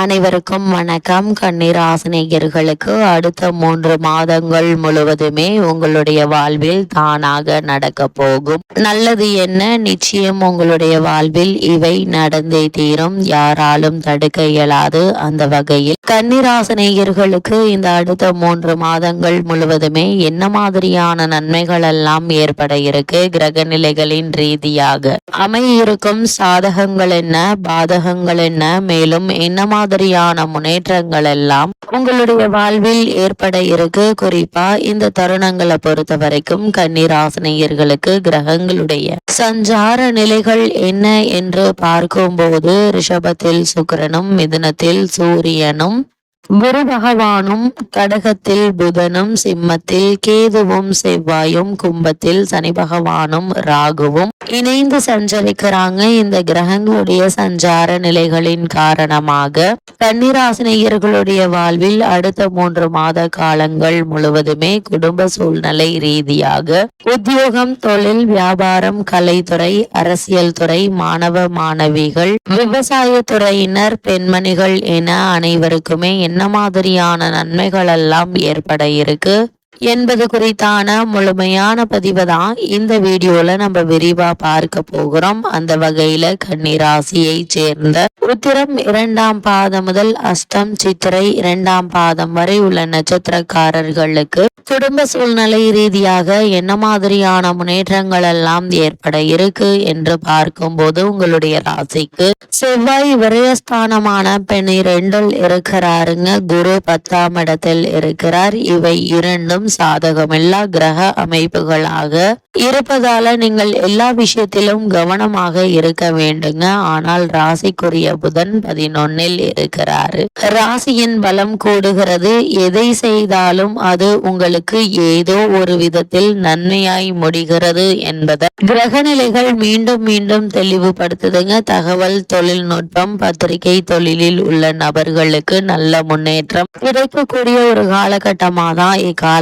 அனைவருக்கும் வணக்கம். கண்ணீர் ஆசனிகர்களுக்கு அடுத்த மூன்று மாதங்கள் முழுவதுமே உங்களுடைய வாழ்வில் தானாக நடக்க போகும். நல்லது என்ன? நிச்சயம் உங்களுடைய வாழ்வில் இவை நடந்தே தீரும். யாராலும் தடுக்க இயலாது அந்த வகையில். கன்னிராசனேயர்களுக்கு இந்த அடுத்த மூன்று மாதங்கள் முழுவதுமே என்ன மாதிரியான நன்மைகள் எல்லாம் ஏற்பட இருக்கு? கிரக நிலைகளின் ரீதியாக அமையிருக்கும் சாதகங்கள் என்ன? பாதகங்கள் என்ன? மேலும் என்ன மாதிரியான முன்னேற்றங்கள் எல்லாம் உங்களுடைய வாழ்வில் ஏற்பட இருக்கு. குறிப்பா இந்த தருணங்களை பொறுத்த வரைக்கும் கன்னிராசனையர்களுக்கு கிரகங்களுடைய சஞ்சார நிலைகள் என்ன என்று பார்க்கும்போது ரிஷபத்தில் சுக்கிரனும் மிதுனத்தில் சூரியனும் குரு பகவானும் கடகத்தில் புதனும் சிம்மத்தில் கேதுவும் செவ்வாயும் கும்பத்தில் சனி பகவானும் ராகுவும் இணைந்து சஞ்சரிக்கிறாங்க. இந்த கிரகங்களுடைய சஞ்சார நிலைகளின் காரணமாக கன்னிராசினியர்களுடைய வாழ்வில் அடுத்த மூன்று மாத காலங்கள் முழுவதுமே குடும்ப சூழ்நிலை ரீதியாக உத்தியோகம் தொழில் வியாபாரம் கலைத்துறை அரசியல் துறை மாணவ மாணவிகள் விவசாய துறையினர் பெண்மணிகள் என அனைவருக்குமே என்ன மாதிரியான நன்மைகள் எல்லாம் ஏற்பட இருக்கு? என்பது குறித்தான முழுமையான பதிவை தான் இந்த வீடியோல நம்ம விரிவா பார்க்க போகிறோம். அந்த வகையில கன்னிராசியை சேர்ந்த உத்திரம் இரண்டாம் பாதம் முதல் அஷ்டம் சித்திரை இரண்டாம் பாதம் வரை உள்ள நட்சத்திரக்காரர்களுக்கு குடும்ப சூழ்நிலை ரீதியாக என்ன மாதிரியான முன்னேற்றங்கள் எல்லாம் ஏற்பட இருக்கு என்று பார்க்கும்போது உங்களுடைய ராசிக்கு செவ்வாய் விரயஸ்தானமான இரண்டில் இருக்கிறாருங்க. குரு பத்தாம் இடத்தில் இருக்கிறார். இவை இரண்டும் கிரகங்களும் சாதகம் எல்லா கிரக அமைப்புகளாக இருப்பதால நீங்கள் எல்லா விஷயத்திலும் கவனமாக இருக்க வேண்டுங்க. ஆனால் ராசிக்குரிய புதன் பதினொன்னில் இருக்கிறாரு. ராசியின் பலம் கூடுகிறது. எதை செய்தாலும் அது உங்களுக்கு ஏதோ ஒரு விதத்தில் நன்மையாய் முடிகிறது என்பதை கிரகநிலைகள் மீண்டும் மீண்டும் தெளிவுபடுத்துதுங்க. தகவல் தொழில்நுட்பம் பத்திரிகை தொழிலில் உள்ள நபர்களுக்கு நல்ல முன்னேற்றம். கிடைக்கக்கூடிய ஒரு காலகட்டமாக தான்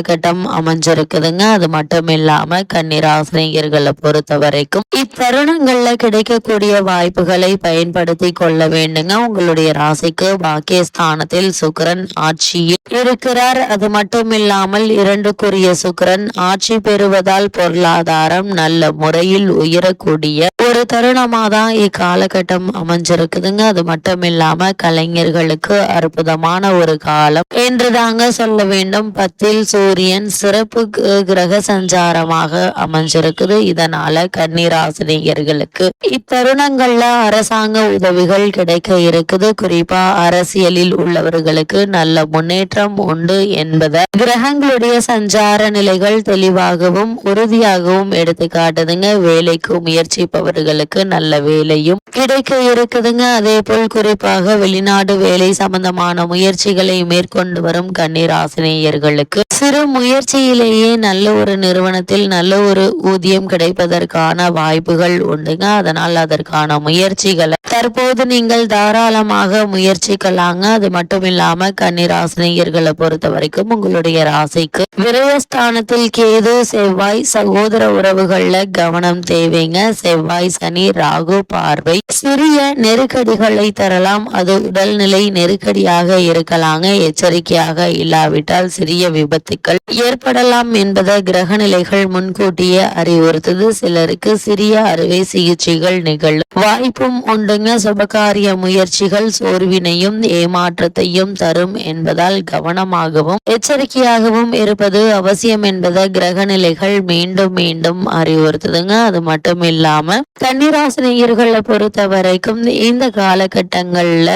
காலகட்டம் அமைஞ்சிருக்குதுங்க. அது மட்டும் இல்லாம கன்னிராசினியர்களை பொறுத்த வரைக்கும் இத்தருணங்கள்ல கிடைக்கக்கூடிய வாய்ப்புகளை பயன்படுத்தி கொள்ள வேண்டுங்க. உங்களுடைய ராசிக்கு பாக்கியஸ்தானத்தில் சுக்கரன் ஆட்சியில் இருக்கிறார். அது மட்டும் இல்லாமல் இரண்டுக்குரிய சுக்கரன் ஆட்சி பெறுவதால் பொருளாதாரம் நல்ல முறையில் உயரக்கூடிய ஒரு தருணமா தான் இக்காலகட்டம் அமைஞ்சிருக்குதுங்க. அது மட்டும் இல்லாம கலைஞர்களுக்கு அற்புதமான ஒரு காலம் என்று தாங்க சொல்ல வேண்டும். பத்தில் சூரியன் சிறப்பு கிரக சஞ்சாரமாக அமைஞ்சிருக்குது. இதனால கண்ணீராசினியர்களுக்கு இத்தருணங்கள்ல அரசாங்க உதவிகள் கிடைக்க இருக்குது. குறிப்பா அரசியலில் உள்ளவர்களுக்கு நல்ல முன்னேற்றம் உண்டு என்பதை கிரகங்களுடைய சஞ்சார நிலைகள் தெளிவாகவும் உறுதியாகவும் எடுத்து காட்டுதுங்க. வேலைக்கு முயற்சிப்பவர்களுக்கு நல்ல வேலையும் கிடைக்க இருக்குதுங்க. அதே போல் குறிப்பாக வெளிநாடு வேலை சம்பந்தமான முயற்சிகளை மேற்கொண்டு வரும் கண்ணீராசினியர்களுக்கு சிறு முயற்சியிலேயே நல்ல ஒரு நிறுவனத்தில் நல்ல ஒரு ஊதியம் கிடைப்பதற்கான வாய்ப்புகள் உண்டுங்க. அதனால் அதற்கான முயற்சிகளை தற்போது நீங்கள் தாராளமாக முயற்சிக்கலாங்க. அது மட்டும் இல்லாம கன்னிராசினியர்களை பொறுத்த வரைக்கும் உங்களுடைய ராசிக்கு விரயஸ்தானத்தில் கேது செவ்வாய் சகோதர உறவுகள்ல கவனம் தேவைங்க. செவ்வாய் சனி ராகு பார்வை. சிறிய நெருக்கடிகளை தரலாம். அது உடல்நிலை நெருக்கடியாக இருக்கலாங்க. எச்சரிக்கையாக இல்லாவிட்டால் சிறிய விபத்துக்கள் ஏற்படலாம் என்பதை கிரகநிலைகள் முன்கூட்டியே அறிவுறுத்தது. சிலருக்கு சிறிய அறுவை சிகிச்சைகள் நிகழும். வாய்ப்பும் உண்டுங்க. சுபகாரிய முயற்சிகள் சோர்வினையும் ஏமாற்றத்தையும் தரும் என்பதால் கவனமாகவும் எச்சரிக்கையாகவும் இருப்பது அவசியம் என்பதை கிரகநிலைகள் மீண்டும் மீண்டும் அறிவுறுத்துதுங்க. அது மட்டும் இல்லாம கன்னிராசினியர்களை பொறுத்த வரைக்கும் இந்த காலகட்டங்கள்ல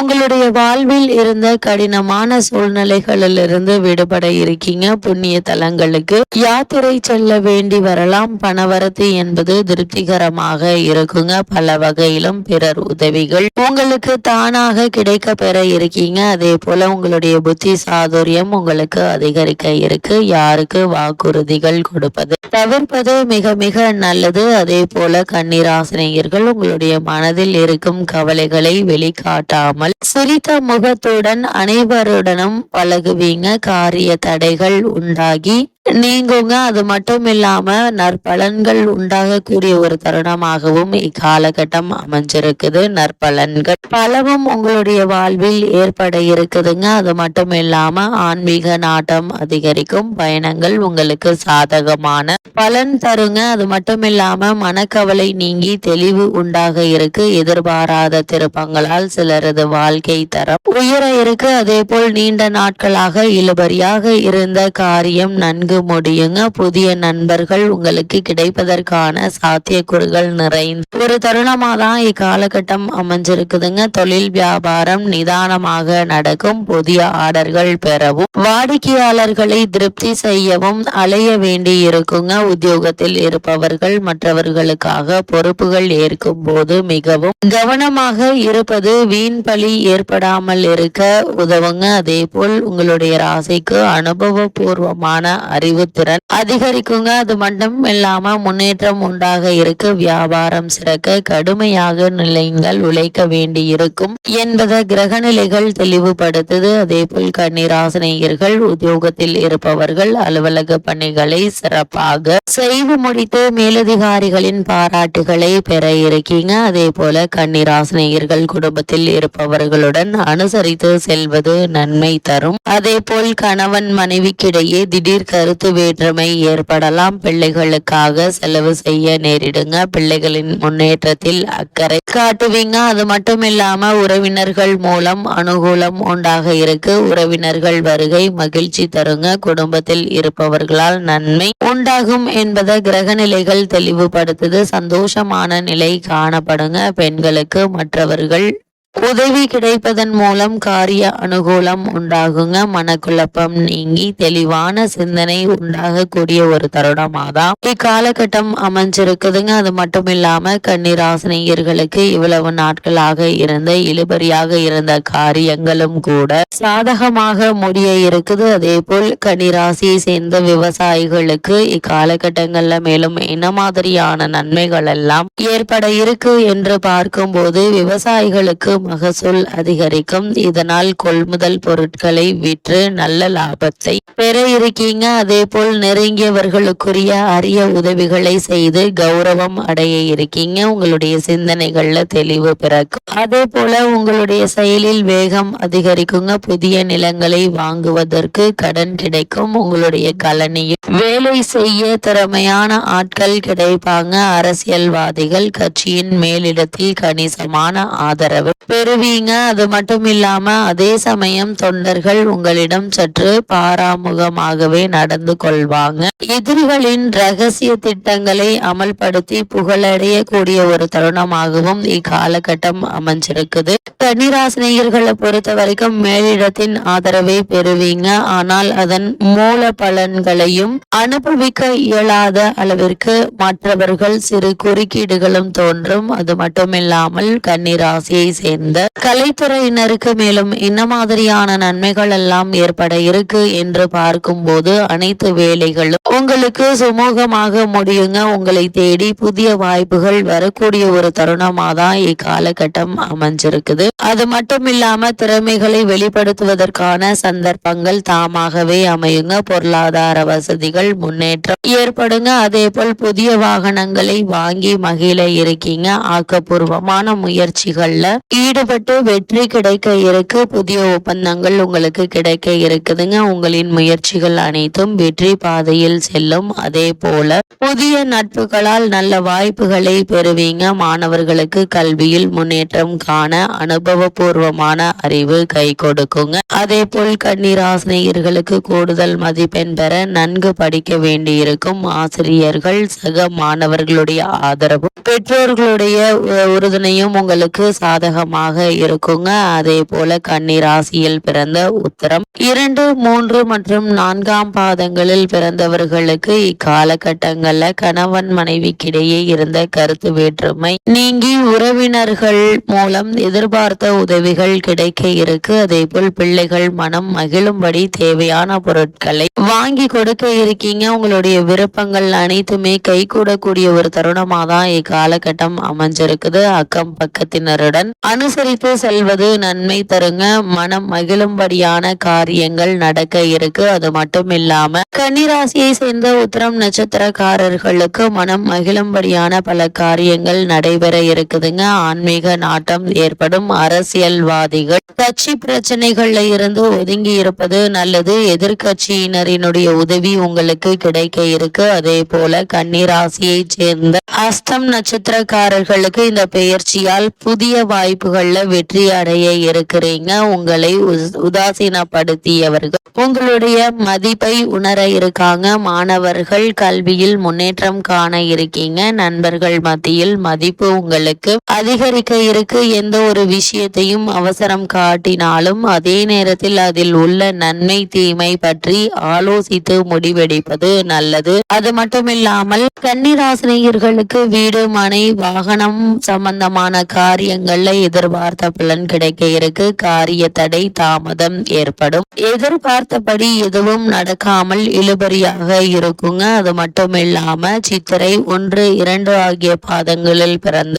உங்களுடைய வாழ்வில் இருந்த கடினமான சூழ்நிலைகளிலிருந்து விடுபட இருக்கீங்க புண்ணிய தலங்களுக்கு. யாத்திரை செல்ல வேண்டி வரலாம். பணவரத்து என்பது திருப்திகரமாக இருக்குங்க. பல வகையிலும் பிறர் உதவிகள். உங்களுக்கு தானாக கிடைக்க பெற இருக்கீங்க. அதே போல உங்களுடைய புத்தி சாதுரியம் உங்களுக்கு அதிகரிக்க இருக்கு. யாருக்கு வாக்குறுதிகள் கொடுப்பது தவிர்ப்பது மிக மிக நல்லது. அதே போல கண்ணீராசினியர்கள் உங்களுடைய மனதில் இருக்கும் கவலைகளை வெளிக்காட்டாமல் சிரித்த முகத்துடன் அனைவருடனும் பழகுவீங்க. காரிய தடைகள் உண்டாகி நீங்குங்க. அது மட்டும் இல்லாம நற்பலன்கள் உண்டாகக்கூடிய ஒரு தருணமாகவும் இக்காலகட்டம் அமைஞ்சிருக்குது. நற்பலன்கள் பலவும் உங்களுடைய வாழ்வில் ஏற்பட இருக்குதுங்க. அது மட்டும் இல்லாம ஆன்மீக நாட்டம் அதிகரிக்கும். பயணங்கள் உங்களுக்கு சாதகமான பலன் தருங்க. அது மட்டும் இல்லாம மனக்கவலை நீங்கி தெளிவு உண்டாக இருக்கு. எதிர்பாராத திருப்பங்களால் சிலரது வாழ்க்கை தரம் உயர இருக்கு. அதே போல் நீண்ட நாட்களாக இழுபறியாக இருந்த காரியம் நன்கு முடியுங்க. புதிய நண்பர்கள் உங்களுக்கு கிடைப்பதற்கான சாத்தியக்கூறுகள் நிறைந்த ஒரு தருணமா தான் இக்காலகட்டம் அமைஞ்சிருக்குதுங்க. தொழில் வியாபாரம் நிதானமாக நடக்கும். புதிய ஆர்டர்கள் பெறவும் வாடிக்கையாளர்களை திருப்தி செய்யவும் அலைய வேண்டி இருக்குங்க. உத்தியோகத்தில் இருப்பவர்கள் மற்றவர்களுக்காக பொறுப்புகள் ஏற்கும் போது மிகவும் கவனமாக இருப்பது வீண் பழி ஏற்படாமல் இருக்க உதவுங்க. அதே போல் உங்களுடைய ராசிக்கு அனுபவபூர்வமான அறிவுத்திறன் அதிகரிக்குங்க. அது மட்டும் இல்லாம முன்னேற்றம் உண்டாக இருக்கு. வியாபாரம் சிறக்க கடுமையாக நிலைங்கள் உழைக்க வேண்டி இருக்கும் என்பதை கிரகநிலைகள் தெளிவுபடுத்துது. அதே போல் கன்னிராசினியர்கள் உத்தியோகத்தில் இருப்பவர்கள் அலுவலக பணிகளை சிறப்பாக செய்து முடித்து மேலதிகாரிகளின் பாராட்டுகளை பெற இருக்கீங்க. அதே போல கன்னிராசினியர்கள் குடும்பத்தில் இருப்பவர்களுடன் அனுசரித்து செல்வது நன்மை தரும். அதே போல் கணவன் மனைவிக்கிடையே திடீர் கரு கருத்து வேற்றுமை ஏற்படலாம். பிள்ளைகளுக்காக செலவு செய்ய நேரிடுங்க. பிள்ளைகளின் முன்னேற்றத்தில் அக்கறை காட்டுவீங்க. அது மட்டும் இல்லாம உறவினர்கள் மூலம் அனுகூலம் உண்டாக இருக்கு. உறவினர்கள் வருகை மகிழ்ச்சி தருங்க. குடும்பத்தில் இருப்பவர்களால் நன்மை உண்டாகும் என்பதை கிரகநிலைகள் தெளிவுபடுத்துது. சந்தோஷமான நிலை காணப்படுங்க. பெண்களுக்கு மற்றவர்கள் உதவி கிடைப்பதன் மூலம் காரிய அனுகூலம் உண்டாகுங்க. மனக்குழப்பம் நீங்கி தெளிவான சிந்தனை உண்டாகக்கூடிய ஒரு தருணமாதான் இக்காலகட்டம் அமைஞ்சிருக்குதுங்க. அது மட்டும் இல்லாம கன்னிராசினியர்களுக்கு இவ்வளவு நாட்களாக இருந்த இழுபறியாக இருந்த காரியங்களும் கூட சாதகமாக முடிய இருக்குது. அதே போல் கன்னிராசியை சேர்ந்த விவசாயிகளுக்கு இக்காலகட்டங்கள்ல மேலும் என்ன மாதிரியான நன்மைகள் எல்லாம் ஏற்பட இருக்கு என்று பார்க்கும்போது விவசாயிகளுக்கு மகசூல் அதிகரிக்கும். இதனால் கொள்முதல் பொருட்களை விற்று நல்ல லாபத்தை பெற இருக்கீங்க. அதே போல் நெருங்கியவர்களுக்குரிய அரிய உதவிகளை செய்து கௌரவம் அடைய இருக்கீங்க. உங்களுடைய சிந்தனைகள்ல தெளிவு பிறக்கும். அதே போல உங்களுடைய செயலில் வேகம் அதிகரிக்குங்க. புதிய நிலங்களை வாங்குவதற்கு கடன் கிடைக்கும். உங்களுடைய கலனியில் வேலை செய்ய திறமையான ஆட்கள் கிடைப்பாங்க. அரசியல்வாதிகள் கட்சியின் மேலிடத்தில் கணிசமான ஆதரவு பெறுவீங்க. அது மட்டும் இல்லாம அதே சமயம் தொண்டர்கள் உங்களிடம் சற்று பாராமுகமாகவே நடந்து கொள்வாங்க. எதிரிகளின் ரகசிய திட்டங்களை அமல்படுத்தி புகழடையக்கூடிய ஒரு தருணமாகவும் இக்காலகட்டம் அமைஞ்சிருக்குது. கன்னிராசினியர்களை பொறுத்த வரைக்கும் மேலிடத்தின் ஆதரவை பெறுவீங்க. ஆனால் அதன் மூல பலன்களையும் அனுபவிக்க இயலாத அளவிற்கு மற்றவர்கள் சிறு குறுக்கீடுகளும் தோன்றும். அது மட்டுமில்லாமல் கன்னிராசியை சேர்ந்த கலைத்துறையினருக்கு மேலும் என்ன மாதிரியான நன்மைகள் எல்லாம் ஏற்பட இருக்கு என்று பார்க்கும்போது அனைத்து வேலைகளும் உங்களுக்கு சுமூகமாக முடியுங்க. உங்களை தேடி புதிய வாய்ப்புகள் வரக்கூடிய ஒரு தருணமா தான் இக்காலகட்டம் அமைஞ்சிருக்குது. அது மட்டும் இல்லாம திறமைகளை வெளிப்படுத்துவதற்கான சந்தர்ப்பங்கள் தாமாகவே அமையுங்க. பொருளாதார வசதிகள் முன்னேற்றம் ஏற்படுங்க. அதே போல் புதிய வாகனங்களை வாங்கி மகிழ இருக்கீங்க. ஆக்கப்பூர்வமான முயற்சிகள்ல ஈடுபட்டு வெற்றி கிடைக்க இருக்கு. புதிய ஒப்பந்தங்கள் உங்களுக்கு கிடைக்க இருக்குதுங்க. உங்களின் முயற்சிகள் அனைத்தும் வெற்றி பாதையில் செல்லும். அதே போல புதிய நட்புகளால் நல்ல வாய்ப்புகளை பெறுவீங்க. மாணவர்களுக்கு கல்வியில் முன்னேற்றம் காண அனுபவபூர்வமான அறிவு கை கொடுக்குங்க. அதே போல் கன்னிராசினியர்களுக்கு கூடுதல் மதிப்பெண் பெற நன்கு படிக்க வேண்டியிருக்கும். ஆசிரியர்கள் சக மாணவர்களுடைய ஆதரவும் பெற்றோர்களுடைய உ- உறுதுணையும் உங்களுக்கு சாதகமாக இருக்குங்க. அதே போல கன்னிராசியில் பிறந்த உத்தரம் இரண்டு மூன்று மற்றும் நான்காம் பாதங்களில் பிறந்தவர்களுக்கு இக்காலகட்டங்கள்ல கணவன் மனைவிக்கிடையே இருந்த கருத்து வேற்றுமை நீங்கி உறவினர்கள் மூலம் எதிர்பார்த்த உதவிகள் கிடைக்க இருக்கு. அதே போல் பிள்ளைகள் மனம் மகிழும்படி தேவையான பொருட்களை வாங்கி கொடுக்க இருக்கீங்க. உங்களுடைய விருப்பங்கள் அனைத்துமே கைகூடக்கூடிய ஒரு தருணமா தான் இக்காலகட்டம் அமைஞ்சிருக்குது. அக்கம் பக்கத்தினருடன் அனுசரித்து செல்வது நன்மை தருங்க. மனம் மகிழும்படியான காரியங்கள் நடக்க இருக்கு. அது மட்டும் இல்லாம கன்னிராசியை சேர்ந்த உத்தரம் நட்சத்திரக்காரர்களுக்கு மனம் மகிழும்படியான பல காரியங்கள் நடைபெற இருக்குதுங்க. ஆன்மீக நாட்டம் ஏற்படும். அரசியல்வாதிகள் கட்சி பிரச்சனைகள்ல இருந்து ஒதுங்கி இருப்பது நல்லது. எதிர்கட்சியினரினுடைய உதவி உங்களுக்கு கிடைக்க இருக்கு. அதே போல கன்னிராசியை சேர்ந்த அஸ்தம் நட்சத்திரக்காரர்களுக்கு இந்த பெயர்ச்சியால் புதிய வாய்ப்புகள்ல வெற்றி அடைய இருக்கிறீங்க. உங்களை உதாசீனப்படுத்தியவர்கள். உங்களுடைய மதிப்பை உணர இருக்காங்க. மாணவர்கள் கல்வியில் முன்னேற்றம் காண இருக்கீங்க. நண்பர்கள் மத்தியில் மதிப்பு உங்களுக்கு அதிகரிக்க இருக்கு எந்த ஒரு விஷயத்தையும் அவசரம் காட்டினாலும் அதே நேரத்தில் அதில் உள்ள நன்மை தீமை பற்றி ஆலோசித்து முடிவெடுப்பது நல்லது. அது மட்டுமில்லாமல் கன்னிராசினியர்களுக்கு வீடு மனை வாகனம் சம்பந்தமான காரியங்கள்ல எதிர்பார்த்த பலன் கிடைக்க இருக்கு காரிய தடை தாமதம் ஏற்படும். எதிர்பார்த்தபடி எதுவும் நடக்காமல் இழுபறியாக இருக்குங்க. அது மட்டும் இல்லாம சித்திரை ஒன்று இரண்டு ஆகிய பாதங்களில் பிறந்த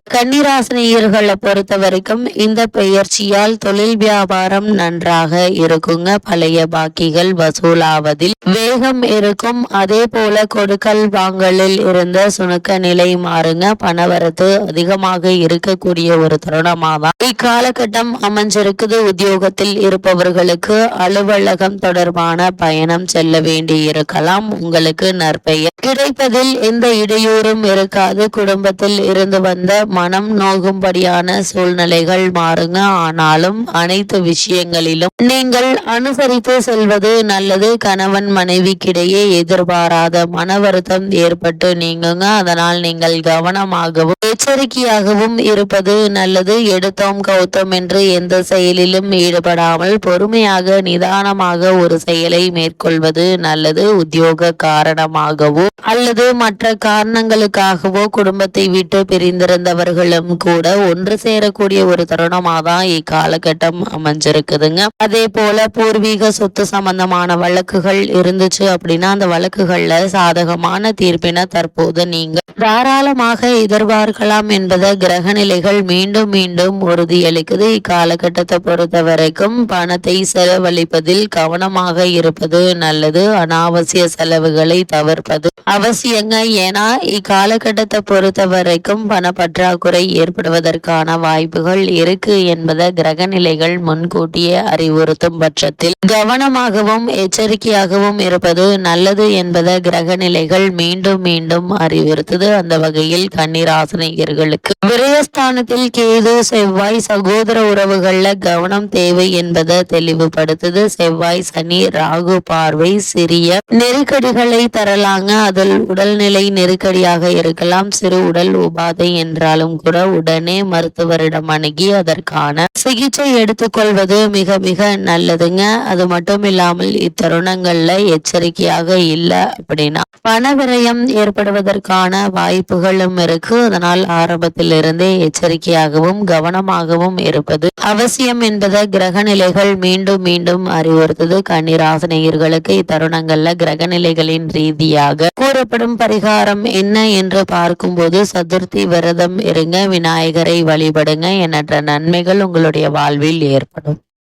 ராசினியர்களை பொறுத்த வரைக்கும் இந்த பெயர்ச்சியால் தொழில் வியாபாரம் நன்றாக இருக்குங்க. பழைய பாக்கிகள் வசூலாவதில் வேகம் இருக்கும். அதே போல கொடுக்கல் வாங்கலில் இருந்த சுணுக்க நிலை மாறுங்க. பணவரத்து அதிகமாக இருக்கக்கூடிய ஒரு தருணமாக தான் இக்காலகட்டம் அமைஞ்சிருக்குது. உத்தியோகத்தில் இருப்பவர்களுக்கு அலுவலகம் தொடர்பான பயணம் செல்ல வேண்டி இருக்கலாம். உங்களுக்கு நற்பெயர் கிடைப்பதில் எந்த இடையூறும் இருக்காது. குடும்பத்தில் இருந்து வந்த மனம் ஆகும்படியான சூழ்நிலைகள் மாறுங்க. ஆனாலும் அனைத்து விஷயங்களிலும் நீங்கள் அனுசரித்து செல்வது நல்லது. கணவன் மனைவிக்கிடையே எதிர்பாராத மன வருத்தம் ஏற்பட்டு நீங்குங்க. அதனால் நீங்கள் கவனமாகவும் எச்சரிக்கையாகவும் இருப்பது நல்லது. எடுத்தோம் கௌத்தம் என்று எந்த செயலிலும் ஈடுபடாமல் பொறுமையாக நிதானமாக ஒரு செயலை மேற்கொள்வது நல்லது. உத்தியோக காரணமாகவோ அல்லது மற்ற காரணங்களுக்காகவோ குடும்பத்தை விட்டு பிரிந்திருந்தவர்களும் கூட ஒன்று சேரக்கூடிய ஒரு தருணமாக தான் இக்காலகட்டம் அமைஞ்சிருக்குதுங்க. அதே போல பூர்வீக சொத்து சம்பந்தமான வழக்குகள் இருந்துச்சு அப்படின்னா அந்த வழக்குகள்ல சாதகமான தீர்ப்பினை தற்போது நீங்க தாராளமாக எதிர்பார்க்கலாம் என்பதை கிரக நிலைகள் மீண்டும் மீண்டும் உறுதியளிக்குது. இக்காலகட்டத்தை பொறுத்த வரைக்கும் பணத்தை செலவழிப்பதில் கவனமாக இருப்பது நல்லது. அனாவசிய செலவுகளை தவிர்ப்பது அவசியங்க. ஏன்னா இக்காலகட்டத்தை பொறுத்த வரைக்கும் பண பற்றாக்குறை பணப்பற்றாக்குறை ஏற்படுவதற்கான வாய்ப்புகள் இருக்கு என்பதை கிரக நிலைகள் முன்கூட்டியே அறிவுறுத்தும் பட்சத்தில் கவனமாகவும் எச்சரிக்கையாகவும் இருப்பது நல்லது என்பதை கிரக நிலைகள் மீண்டும் மீண்டும் அறிவுறுத்துது. அந்த வகையில் கன்னிராசினியர்களுக்கு விரயஸ்தானத்தில் கேது செவ்வாய் சகோதர உறவுகள்ல கவனம் தேவை என்பதை தெளிவுபடுத்துது. செவ்வாய் சனி ராகு பார்வை சிறிய நெருக்கடிகளை தரலாங்க. அதில் உடல்நிலை நெருக்கடியாக இருக்கலாம். சிறு உடல் உபாதை என்றாலும் கூட உடனே மருத்துவரிடம் அணுகி அதற்கான சிகிச்சை எடுத்துக்கொள்வது மிக மிக நல்லதுங்க. அது மட்டும் இல்லாமல் இத்தருணங்கள்ல எச்சரிக்கையாக இல்லை அப்படின்னா பண விரயம் ஏற்படுவதற்கான வாய்ப்புகளும் இருக்கு. அதனால் ஆரம்பத்திலிருந்தே எச்சரிக்கையாகவும் கவனமாகவும் இருப்பது அவசியம் என்பதை கிரக நிலைகள் மீண்டும் மீண்டும் அறிவுறுத்தது. கண்ணீராசனையர்களுக்கு இத்தருணங்கள்ல கிரக நிலைகளின் ரீதியாக கூறப்படும் பரிகாரம் என்ன என்று பார்க்கும்போது சதுர்த்தி விரதம் இருங்க. விநாயகரை வழிபடுங்க. எண்ணற்ற நன்மைகள் உங்களுடைய வாழ்வில் ஏற்படும்.